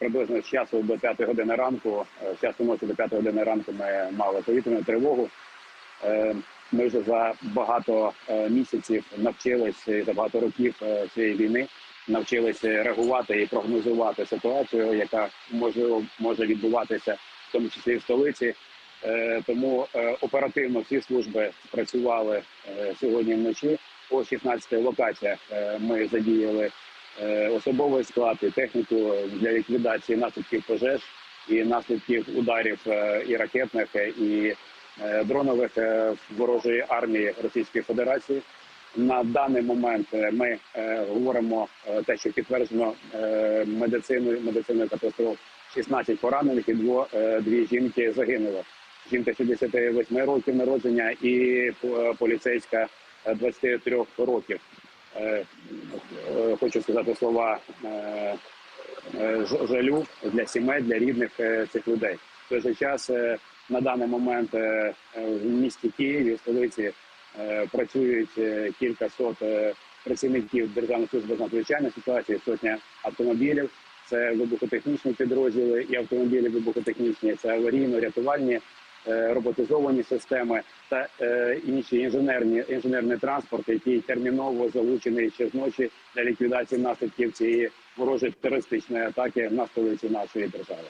приблизно з часу до 5 години ранку, е, з часу ночі до 5 години ранку ми мали повітряну тривогу. Е, Ми вже за багато е, місяців навчилися за багато років цієї війни навчилися реагувати і прогнозувати ситуацію, яка можливо може відбуватися, в тому числі в столиці. Тому оперативно всі служби працювали сьогодні вночі. По 16 локаціях ми задіяли особовий склад і техніку для ліквідації наслідків пожеж і наслідків ударів е, і ракетних, е, і е, дронових е, ворожої армії Російської Федерації. На даний момент е, ми е, говоримо е, те, що підтверджено е, медициною медициною катастроф 16 поранених і дво, е, дві жінки загинули. Жінка 68 років народження і е, поліцейська е, 23 років. Е, е, Хочу сказати слова е, жалю для сімей, для рідних цих людей. В той же час на даний момент в місті Києві, столиці, працюють кілька сот працівників Державної служби з надзвичайної ситуації, сотня автомобілів. Це вибухотехнічні підрозділи і автомобілі вибухотехнічні, це аварійно-рятувальні роботизовані системи та е, інші інженерні інженерний транспорт, який терміново залучений ще зночі для ліквідації наслідків цієї ворожої терористичної атаки на столиці нашої держави.